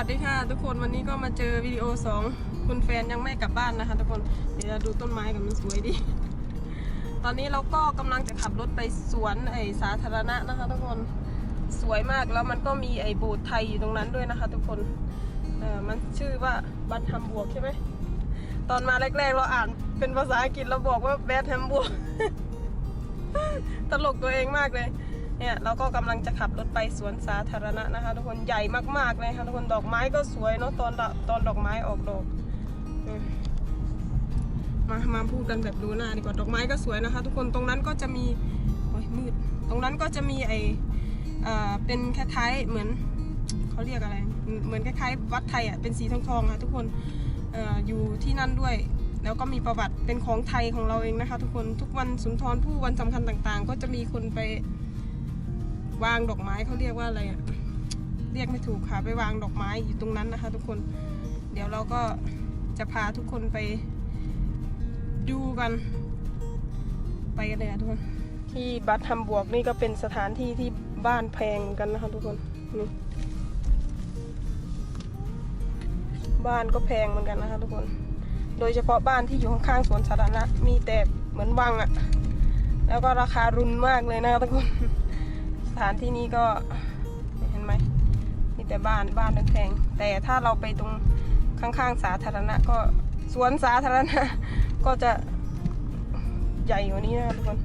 วัสดีค่ะ ทุกคนวันนี้ก็มาเจอวิดีโอสองคุณแฟนยังไม่กลับบ้านนะคะ ทุกคนเดี๋ยวดูต้นไม้กันมันสวยดี ตอนนี้เราก็กำลังจะขับรถไปสวนไอสาธารณะนะคะ ทุกคนสวยมากแล้วมันก็มีไอโบสถ์ไทยอยู่ตรงนั้นด้วยนะคะ ทุกคนเออมันชื่อว่าบัตฮัมบวกใช่ไหมตอนมาแรกๆเราอ่านเป็นภาษาอังกฤษเราบอกว่าแบทฮัมบวกตลกตัวเองมากเลย เนี่ยเราก็กำลังจะขับรถไปสวนสาธารณะนะคะ ทุกคนใหญ่มากๆเลยค่ะทุกคนดอกไม้ก็สวยเนาะตอนดอกตอนดอกไม้ออกดอกมามาพูดกันแบบดูหน้าดีกว่าดอกไม้ก็สวยนะคะ ทุกคนตรงนั้นก็จะมีโอ้ยมืดตรงนั้นก็จะมีไอเอ่อเป็นคล้ายๆเหมือนเขาเรียกอะไร เหมือนคล้ายๆวัดไทยอะเป็นสีทองๆค่ะทุกคนเอ่ออยู่ที่นั่นด้วย แล้วก็มีประวัติเป็นของไทยของเราเองนะคะ ทุกคนทุกวันสุนทรภู่วันสำคัญต่างๆ ก็จะมีคนไป วางดอกไม้เขาเรียกว่าอะไรอะเรียกไม่ถูกค่ะไปวางดอกไม้อยู่ตรงนั้นนะคะ ทุกคน เดี๋ยวเราก็จะพาทุกคนไปดูกัน ไปกันเลยค่ะทุกคน ที่บัตรทำบวกนี่ก็เป็นสถานที่ที่บ้านแพงเหมือนกันนะคะทุกคนนี่บ้านก็แพงเหมือนกันนะคะทุกคน โดยเฉพาะบ้านที่อยู่ข้างๆสวนสาธารณะมีแต่เหมือนวังอะแล้วก็ราคารุนมากเลยนะคะทุกคน ถานที่นี้ก็เห็นไหมมีแต่บ้านบ้านแพงๆแต่ถ้าเราไปตรงข้างๆสาธารณะ ก็สวนสาธารณะ ก็จะใหญ่กว่านี้นะคะทุกคน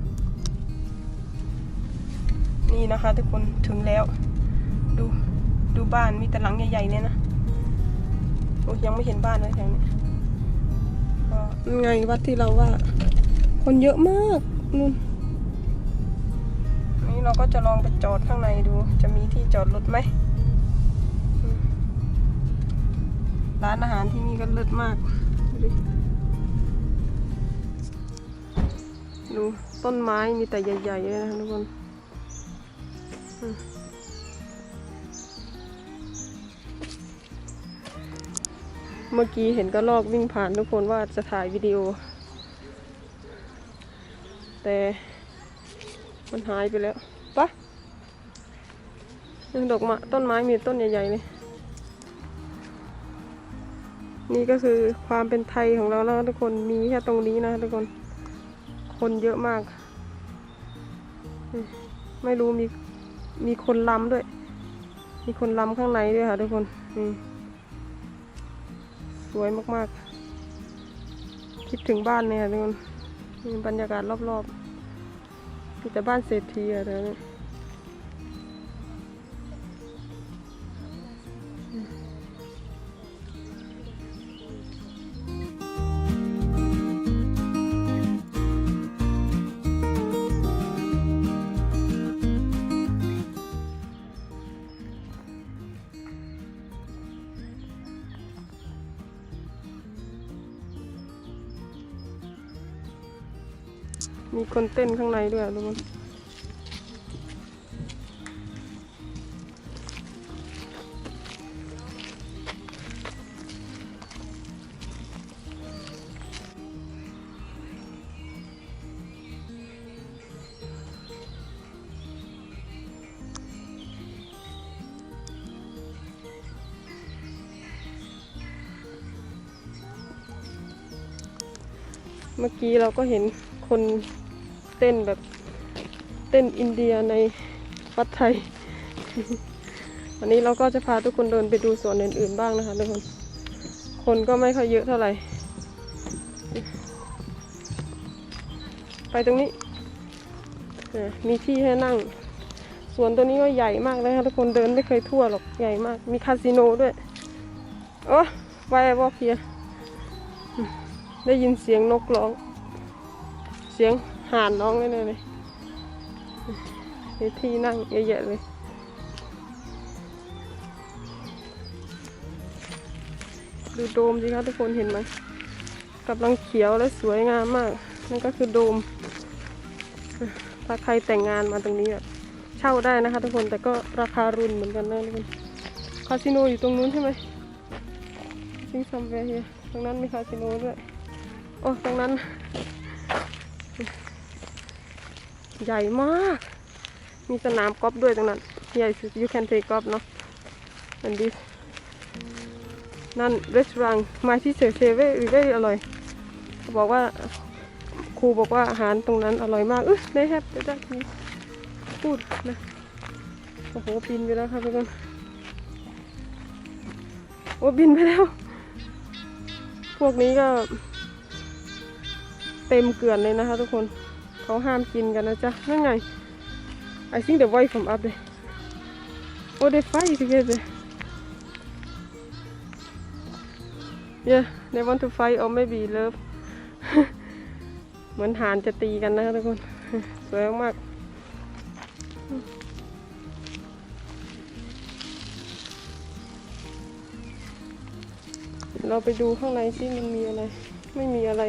นี่นะคะ ทุกคนถึงแล้ว ดูดูบ้านมีแต่หลังใหญ่ๆเนี่ยนะโอ้ยังไม่เห็นบ้านเลยแถวนี้ก็นไงวัดที่เราว่า คนเยอะมากนู่น เราก็จะลองไปจอดข้างในดู จะมีที่จอดรถไหม ร้านอาหารที่นี่ก็เลิศมากดูดูต้นไม้มีแต่ใหญ่ๆเลยนะทุกคนเมื่อกี้เห็นก็ลอกวิ่งผ่านทุกคนว่าจะถ่ายวิดีโอ แต่มันหายไปแล้ว ปะดอกม้ต้นไม้มีต้นใหญ่ๆเลย นี่ก็คือความเป็นไทยของเราแล้วทุกคนมีแค่ตรงนี้นะทุกคน คนเยอะมาก ไม่รู้มีมีคนลำด้วย มีคนลำข้างในด้วยค่ะทุกคนนี่สวยมากๆ คิดถึงบ้านเลยค่ะทุกคนมีบรรยากาศรอบๆมีแต่บ้านเศรษฐีอะไรเนี่ย มีคนเต้นข้างในด้วยทุกคนเมื่อกี้เราก็เห็นคน ต้นแบบเต้นอินเดียในวัดไทย วันนี้เราก็จะพาทุกคนเดินไปดูสวนอื่นๆบ้างนะคะทุกคน คนก็ไม่ค่อยเยอะเท่าไหร่ ไปตรงนี้ มีที่ให้นั่ง สวนตัวนี้ก็ใหญ่มากเลยค่ะทุกคนเดินไม่เคยทั่วหรอกใหญ่มาก มีคาสิโนด้วยโอ้ไวบอเพียได้ยินเสียงนกร้อง เสียง หานร้องเลยเลยมีที่นั่งเยอะแยะเลย ดูโดมสิคะทุกคนเห็นไหมกำลังเขียวและสวยงามมาก นั่นก็คือโดม ถ้าใครแต่งงานมาตรงนี้อะเช่าได้นะคะทุกคนแต่ก็ราคารุนเหมือนกันนะทุกคนคาสิโนอยู่ตรงนู้นใช่ไหมซิงซัมเบียตรงนั้นมีคาสิโนด้วย โอ้ตรงนั้น ใหญ่มาก มีสนามกอล์ฟด้วยตรงนั้น ใหญ่สุด you can play golf เนาะ and this นั่นรีสอร์ทมาที่เซเซเว่รือได้อร่อยเขาบอกว่าครูบอกว่าอาหารตรงนั้นอร่อยมากเออได้แฮปได้ได้ทีพูดนะโอ้โหบินไปแล้วค่ะทุกคนโอ้บินไปแล้ว พวกนี้ก็เต็มเกลื่อนเลยนะคะทุกคน เขาห้ามกินกันนะจ๊ะนั่นไง I think the wife from up there oh they fight together yeah they want to fight or maybe love เหมือนหานจะตีกันนะทุกคน สวยมากเราไปดูข้างในซิมันมีอะไร ไม่มีอะไร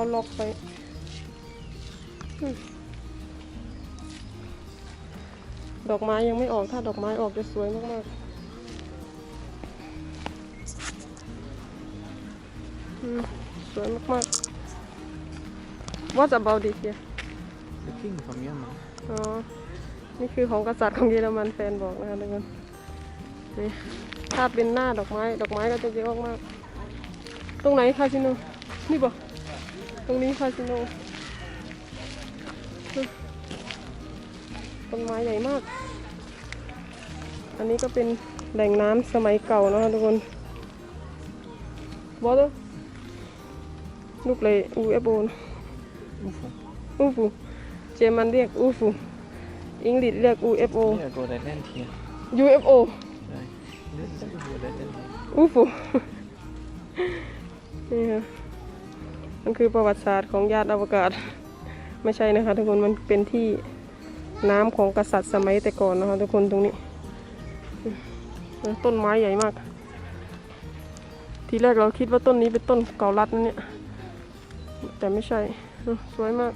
เขาล็อกไปอืมดอกไม้ยังไม่ออก ถ้าดอกไม้ออกจะสวยมากๆอืมสวยมากๆ What about it here The king from Yemen. อ๋อ นี่คือของกษัตริย์ของเยอรมันแฟนบอกนะคะทุกคนนี่ถ้าเป็นหน้าดอกไม้ ดอกไม้ก็จะเยอะมากๆ ตรงไหนคาสิโนนี่บอกต รงนี้คาสิโนอืมต้นไม้ใหญ่มาก อันนี้ก็เป็นแหล่งน้ำสมัยเก่านะคะทุกคน water ลูกเลย UFO นะ UFO. อูฟูเจมันเรียกอูฟูอังกฤษเรียก UFO Yeah, go that land here. UFO Right. This is UFO that land here. อูฟูนี่ค่ะ มันคือประวัติศาสตร์ของยานอวกาศ ไม่ใช่นะคะ ทุกคนมันเป็นที่น้ำของกษัตริย์สมัยแต่ก่อนนะคะ ทุกคนตรงนี้ ต้นไม้ใหญ่มาก ทีแรกเราคิดว่าต้นนี้เป็นต้นเกาลัดนะเนี่ย แต่ไม่ใช่สวยมาก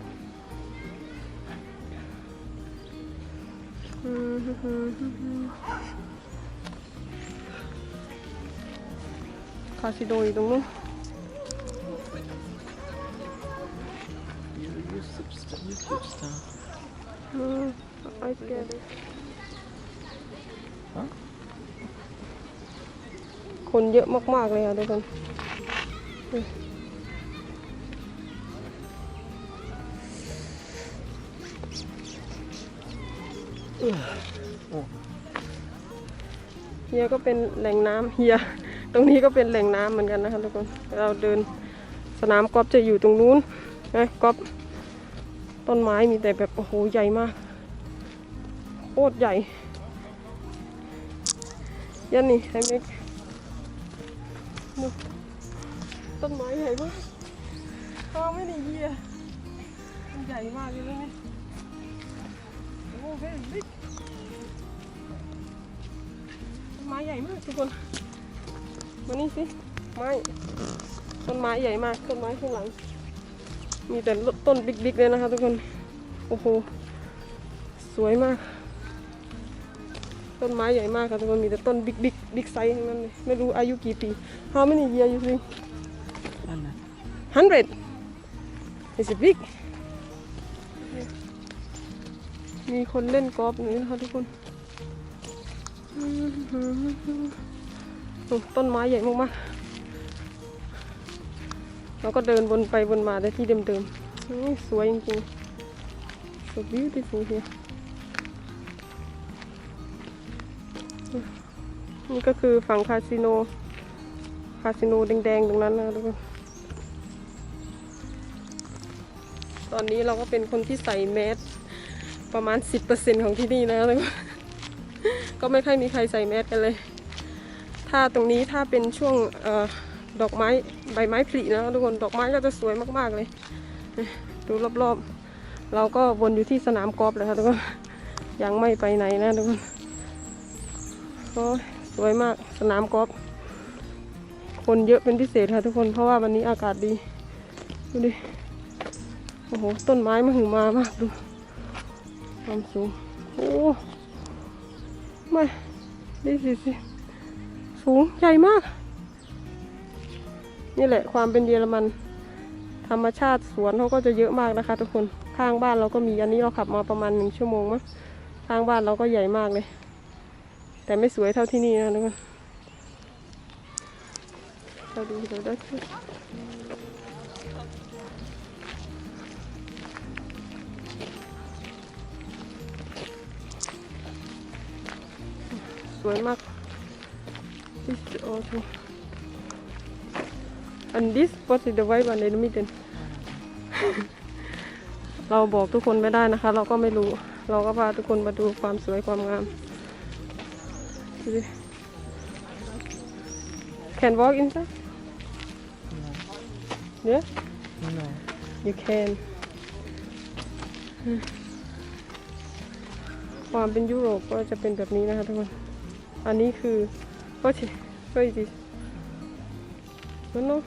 คาสิโดอยู่ตรงนู้น You YouTube star. YouTube star. อืมไอแกเลยฮะคนเยอะมากๆเลยค่ะทุกคน เฮียก็เป็นแหล่งน้ำเฮีย ตรงนี้ก็เป็นแหล่งน้ำเหมือนกันนะคะทุกคน เราเดินสนามกอล์ฟจะอยู่ตรงนู้นนะกอล์ฟ ต้นไม้มีแต่แบบโอ้โหใหญ่มาก โคตรใหญ่ยันนี่ไฮเมกดูต้นไม้ใหญ่มากข้าไม่ได้เฮียมใหญ่มากเลยนะนี่โอ้โห very big ต้นไม้ใหญ่มากทุกคนมานี่สิไม้ต้นไม้ใหญ่มากต้นไม้ข้างหลัง มีแต่ต้นบิ๊กๆเลยนะคะทุกคน โอ้โห สวยมาก ต้นไม้ใหญ่มากค่ะทุกคน มีแต่ต้นบิ๊กบิ๊กบิ๊กไซส์ทั้งนั้นเลย ไม่รู้อายุกี่ปี How many years you think Anna. hundred It's a big มีคนเล่นกอล์ฟนี่นะคะทุกคนโอ้ต้นไม้ใหญ่มากๆ เราก็เดินวนไปวนมาแต่ที่เดิมๆสวยจริงๆ so beautiful here นี่ก็คือฝั่งคาสิโน คาสิโนแดงๆ ตรงนั้นนะทุกคนตอนนี้เราก็เป็นคนที่ใส่แมสประมาณ 10%ของที่นี่นะทุกคนก็ไม่ค่อยมีใครใส่แมสกันเลย ถ้าตรงนี้ถ้าเป็นช่วงเออ ดอกไม้ใบไม้ผลินะทุกคนดอกไม้ก็จะสวยมากๆเลย ดูรอบๆ เราก็วนอยู่ที่สนามกอล์ฟเลยค่ะทุกคนยังไม่ไปไหนนะทุกคนโอ้สวยมากสนามกอล์ฟคนเยอะเป็นพิเศษค่ะทุกคนเพราะว่าวันนี้อากาศดีดูดิโอ้โหต้นไม้มาหึงมามากดูความสูงโอ้ไม่ดีสิสิสูงใหญ่มาก นี่แหละความเป็นเยอรมัน ธรรมชาติสวนเขาก็จะเยอะมากนะคะ ทุกคนข้างบ้านเราก็มีอันนี้เราขับมาประมาณหนึ่งชั่วโมงมั้งข้างบ้านเราก็ใหญ่มากเลย แต่ไม่สวยเท่าที่นี่นะทุกคนเราดูเราได้สวยมาก This is also and this what is the white one in the middle เราบอกทุกคนไม่ได้นะคะ เราก็ไม่รู้ เราก็พาทุกคนมาดูความสวยความงามดูดิ Can walk inside? Yeah, No you can. ความเป็นยุโรปก็จะเป็นแบบนี้นะคะทุกคน อันนี้คือก็ใช่ก็อีกทีนั่นเนาะ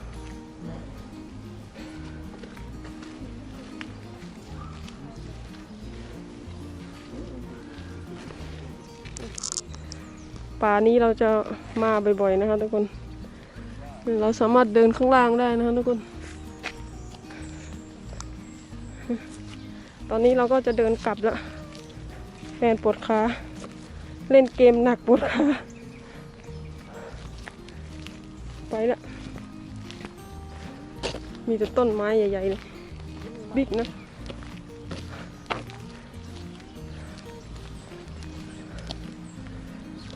ป่านี้เราจะมาบ่อยๆนะคะทุกคน เราสามารถเดินข้างล่างได้นะคะทุกคน ตอนนี้เราก็จะเดินกลับล้วแฟนปวดขา เล่นเกมหนักปวดขาไปละมีแต่ต้นไม้ใหญ่ๆเลยบิ๊กนะ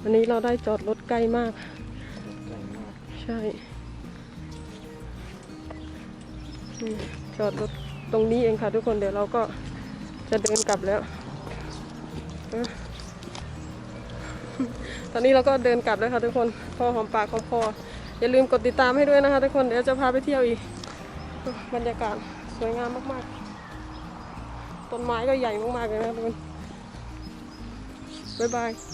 วันนี้เราได้จอดรถใกล้มาก ใช่ จอดรถตรงนี้เองค่ะทุกคนเดี๋ยวเราก็จะเดินกลับแล้ว ตอนนี้เราก็เดินกลับแล้วค่ะทุกคนพอหอมปากหอมคออย่าลืมกดติดตามให้ด้วยนะคะทุกคนเดี๋ยวจะพาไปเที่ยวอีก บรรยากาศสวยงามมากๆ ต้นไม้ก็ใหญ่มากๆเลยนะคะทุกคนบ๊ายบาย